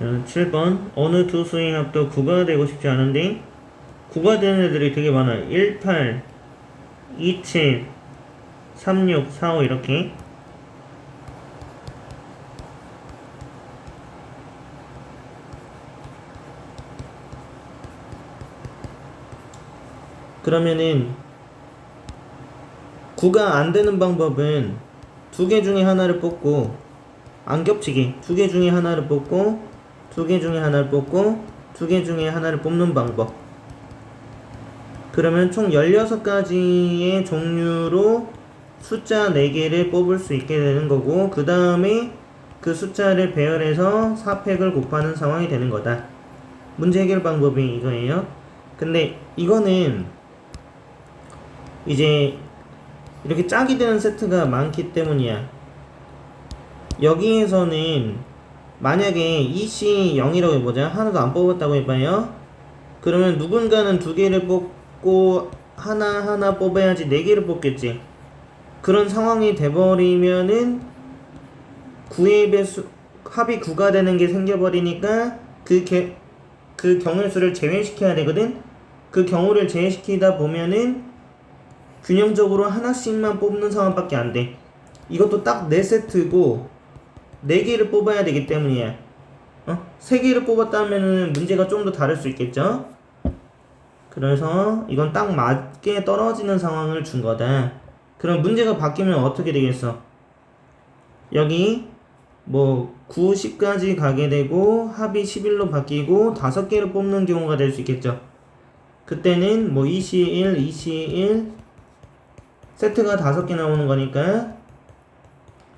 자, 7번. 어느 두 수의 합도 9가 되고 싶지 않은데 9가 되는 애들이 되게 많아요. 1, 8, 2, 7, 3, 6, 4, 5 이렇게. 그러면은 9가 안 되는 방법은 두 개 중에 하나를 뽑고 안 겹치게 두개 중에 하나를 뽑고 두 개 중에 하나를 뽑고 두 개 중에 하나를 뽑는 방법. 그러면 총 16가지의 종류로 숫자 4개를 뽑을 수 있게 되는 거고 그 다음에 그 숫자를 배열해서 4팩을 곱하는 상황이 되는 거다. 문제 해결 방법이 이거예요. 근데 이거는 이제 이렇게 짝이 되는 세트가 많기 때문이야. 여기에서는 만약에 EC 0이라고 해보자. 하나도 안 뽑았다고 해봐요. 그러면 누군가는 두 개를 뽑고 하나 하나 뽑아야지 네 개를 뽑겠지. 그런 상황이 돼버리면은 9의 배수, 합이 9가 되는 게 생겨버리니까 그, 개, 그 경우수를 제외시켜야 되거든? 그 경우를 제외시키다 보면은 균형적으로 하나씩만 뽑는 상황밖에 안 돼. 이것도 딱 4세트고 4개를 뽑아야 되기 때문이야. 어? 3개를 뽑았다면은 문제가 좀 더 다를 수 있겠죠? 그래서 이건 딱 맞게 떨어지는 상황을 준 거다. 그럼 문제가 바뀌면 어떻게 되겠어? 여기 뭐 9, 10까지 가게 되고 합이 11로 바뀌고 5개를 뽑는 경우가 될 수 있겠죠. 그때는 뭐 2C1, 2C1 세트가 다섯 개 나오는 거니까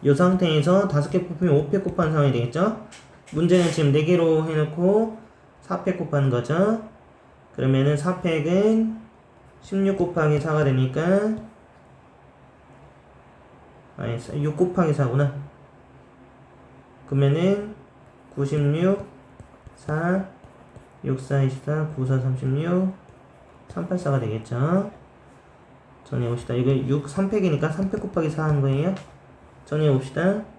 이 상태에서 다섯 개 뽑히면 5팩 곱하는 상황이 되겠죠? 문제는 지금 4개로 해놓고 4팩 곱하는 거죠? 그러면은 4팩은 16 곱하기 4가 되니까 아니 6 곱하기 4구나 그러면은 96 4 6 4 24 9 4 36 384가 되겠죠? 정리해봅시다. 이거 6, 3팩이니까 3팩 곱하기 4 하는 거예요. 정리해 봅시다.